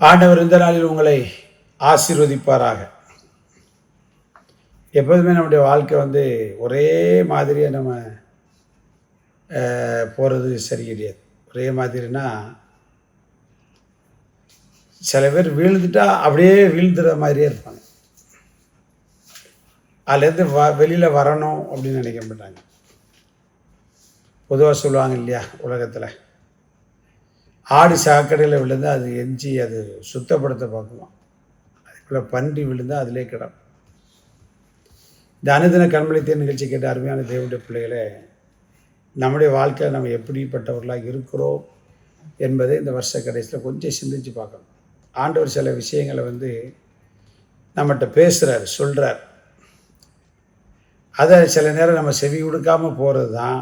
ஆண்டவர் இந்த நாளில் உங்களை ஆசீர்வதிப்பாராக. எப்போதுமே நம்முடைய வாழ்க்கை வந்து ஒரே மாதிரியாக நம்ம போகிறது சரி கிடையாது. ஒரே மாதிரினா சில பேர் வீழ்ந்துட்டா அப்படியே வீழ்ந்துற மாதிரியே இருப்பாங்க. அதுலேருந்து வ வெளியில் வரணும் அப்படின்னு நினைக்க மாட்டாங்க. பொதுவாக சொல்லுவாங்க இல்லையா உலகத்தில்? ஆடு சாக்கடையில் விழுந்து அது எஞ்சி அது சுத்தப்படுத்த பார்க்குமா அதுக்குள்ளே பன்றி விழுந்து அதிலே கிடக்கும். இந்த அனுதின கண்மொழித்தே நிகழ்ச்சி கேட்ட அருமையான தேவனுடைய பிள்ளைகளே நம்முடைய வாழ்க்கையில் நம்ம எப்படிப்பட்டவர்களாக இருக்கிறோம் என்பதை இந்த வருஷ கடைசியில் கொஞ்சம் சிந்திச்சு பார்க்கணும். ஆண்டவர் சில விஷயங்களை வந்து நம்மகிட்ட பேசுகிறார் சொல்கிறார் அதை சில நேரம் நம்ம செவி கொடுக்காமல் போகிறது தான்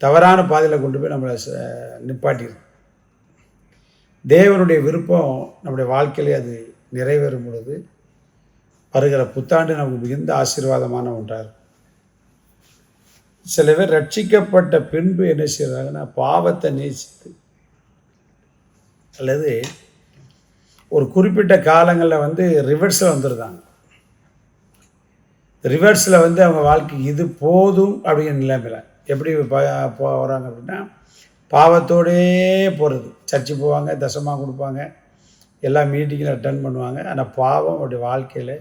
தவறான பாதையில் கொண்டு போய் நம்மளை நிப்பாட்டிடும் தேவனுடைய விருப்பம் நம்முடைய வாழ்க்கையிலே அது நிறைவேறும் பொழுது வருகிற புத்தாண்டு நமக்கு மிகுந்த ஆசீர்வாதமான ஒன்றாக இருக்கும் சில பேர் ரட்சிக்கப்பட்ட பின்பு என்ன செய்கிறாங்கன்னா பாவத்தை நேசித்து அல்லது ஒரு குறிப்பிட்ட காலங்களில் வந்து ரிவர்ஸில் வந்துருந்தாங்க ரிவர்ஸில் வந்து அவங்க வாழ்க்கை இது போதும் அப்படிங்கிற நிலைமையில். எப்படி போகிறாங்க அப்படின்னா பாவத்தோடே போகிறது சர்ச்சு போவாங்க தசமாக கொடுப்பாங்க எல்லா மீட்டிங்கில் அட்டன் பண்ணுவாங்க. ஆனால் பாவம் அவருடைய வாழ்க்கையில்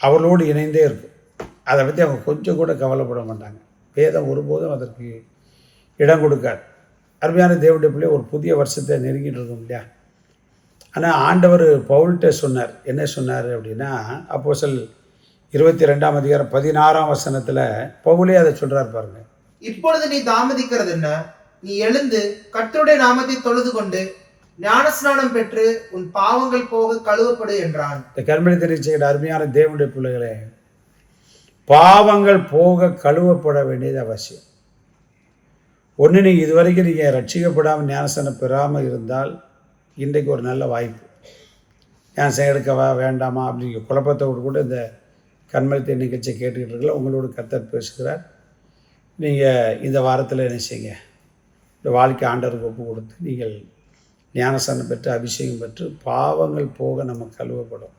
அவளோடு இணைந்தே இருக்கும். அதை பற்றி அவங்க கொஞ்சம் கூட கவலைப்பட மாட்டாங்க. வேதம் ஒருபோதும் அதற்கு இடம் கொடுக்காது. அருமையான தேவனுடைய பிள்ளை ஒரு புதிய வருஷத்தை நெருங்கிட்டு இருக்கோம் இல்லையா? ஆனால் ஆண்டவர் பவுல்கிட்ட சொன்னார். என்ன சொன்னார் அப்படின்னா அப்போ சொல் இருபத்தி ரெண்டாம் அதிகாரம் பதினாறாம் வசனத்தில் பவுலே அதை சொல்கிறார் பாருங்க. இப்பொழுது நீ தாமதிக்கிறது என்ன? நீ எழுந்து கர்த்தருடைய நாமத்தை தொழுது கொண்டு ஞானஸ்நானம் பெற்று உன் பாவங்கள் போக கழுவப்படு என்றான். இந்த கர்மணி தெரிவிச்சுக்கிற அருமையான தேவனுடைய பிள்ளைகளே பாவங்கள் போக கழுவப்பட வேண்டியது அவசியம். ஒன்று நீங்கள் இதுவரைக்கும் நீங்கள் ரட்சிக்கப்படாமல் ஞானசனம் பெறாமல் இருந்தால் இன்றைக்கு ஒரு நல்ல வாய்ப்பு. ஞானசனம் எடுக்கவா வேண்டாமா அப்படிங்கிற குழப்பத்தோடு கூட இந்த கண்மலத்தை நிகழ்ச்சியை கேட்டுக்கிட்டு இருக்கல உங்களோட கத்தர் பேசுகிறார். நீங்கள் இந்த வாரத்தில் என்ன செய்யுங்க? இந்த வாழ்க்கை ஆண்டருக்கு ஒப்பு கொடுத்து நீங்கள் ஞானசனம் பெற்று அபிஷேகம் பெற்று பாவங்கள் போக நம்ம கழுவப்படும்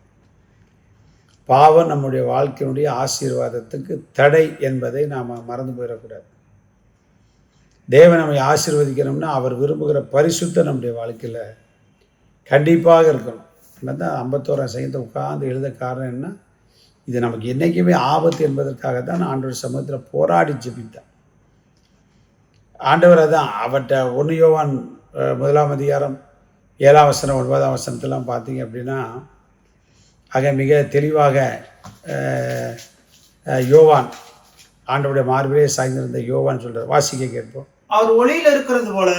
பாவம் நம்முடைய வாழ்க்கையினுடைய ஆசீர்வாதத்துக்கு தடை என்பதை நாம் மறந்து போயிடக்கூடாது. தேவன் நம்மை ஆசீர்வதிக்கணும்னா அவர் விரும்புகிற பரிசுத்தம் நம்முடைய வாழ்க்கையில் கண்டிப்பாக இருக்கணும். என்ன தான் ஐம்பத்தோராம் சங்கத்தை உட்கார்ந்து எழுத காரணம் என்ன? இது நமக்கு என்றைக்குமே ஆபத்து என்பதற்காக தான் ஆண்டவர் சமூகத்தில் போராடி ஜெபித்தார். ஆண்டவர் அதான் அவர்கிட்ட ஒன்று யோவான் முதலாம் அதிகாரம் ஏழாம் வசனம் ஒன்பதாம் வசனத்தெல்லாம் பார்த்தீங்க அப்படின்னா ஆக மிக தெளிவாக யோவான் ஆண்டவுடைய மார்பிலே சாய்ந்திருந்த யோவான் சொல்கிறார் வாசிக்க கேட்போம். அவர் ஒளியில் இருக்கிறது போல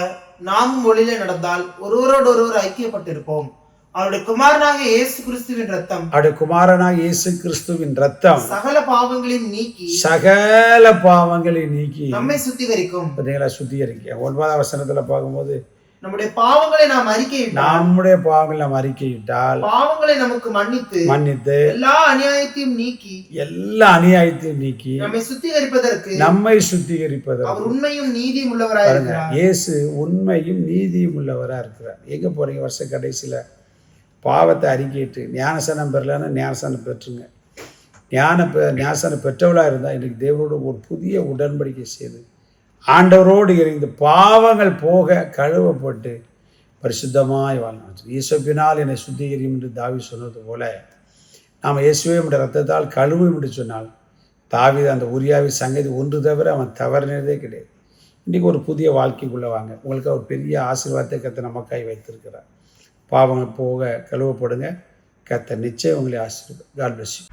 நாமும் ஒளியில நடந்தால் ஒருவரோடு ஒருவர் ஐக்கியப்பட்டிருப்போம். அவருடைய குமாரனாக இயேசு கிறிஸ்துவின் ரத்தம் அவருடைய குமாரனாக இயேசு கிறிஸ்துவின் ரத்தம் சகல பாவங்களையும் நீக்கி சகல பாவங்களை நீக்கி. நம்மை சுத்திகரிக்கும். பார்த்தீங்களா சுத்திகரிக்க. ஒன்பதாம் வசனத்தில் பார்க்கும்போது நம்முடைய பாவங்களை நாம் அறிக்கையிட்டால் நம்முடைய பாவங்களை நாம் அறிக்கையிட்டால் பாவங்களை நமக்கு மன்னித்து மன்னித்து எல்லா அநியாயத்தையும் நீக்கி எல்லா அநியாயத்தையும் நீக்கி நம்மை சுத்திகரிப்பதற்கு நம்மை சுத்திகரிப்பதற்கு. அவர் உண்மையும் நீதியும் உள்ளவராய் பாருங்க இருக்கிறார். இயேசு உண்மையும் நீதியும் உள்ளவராக இருக்கிறார். எங்கே போகிறீங்க வருஷ கடைசியில். பாவத்தை அறிக்கிட்டு ஞானசனம் பெறலன்னா ஞானசனம் பெற்றுங்க. ஞான பெ ஞானசனம் பெற்றவளாக இருந்தால் இன்றைக்கு தேவனோட ஒரு புதிய உடன்படிக்கை செய்து ஆண்டவரோடு இணைந்து பாவங்கள் போக கழுவப்பட்டு பரிசுத்தமாய் வாழணும் இயேசுப்பினால் என்னை சுத்திகரியும் என்று தாவி சொன்னது போல நாம் இயேசுவே ரத்தத்தால் கழுவும் என்று சொன்னால் தாவி அந்த உரியாவி சங்கதி ஒன்று தவிர அவன் தவறினதே கிடையாது. இன்றைக்கி ஒரு புதிய வாழ்க்கைக்குள்ளே வாங்க. உங்களுக்கு ஒரு பெரிய ஆசீர்வாதத்தை கற்று நமக்காய் வைத்திருக்கிறார். பாவங்க போக கழுவப்படுங்க. கத்த நிச்சயம் உங்களை ஆசிரியர் காட் பிளஸ் யூ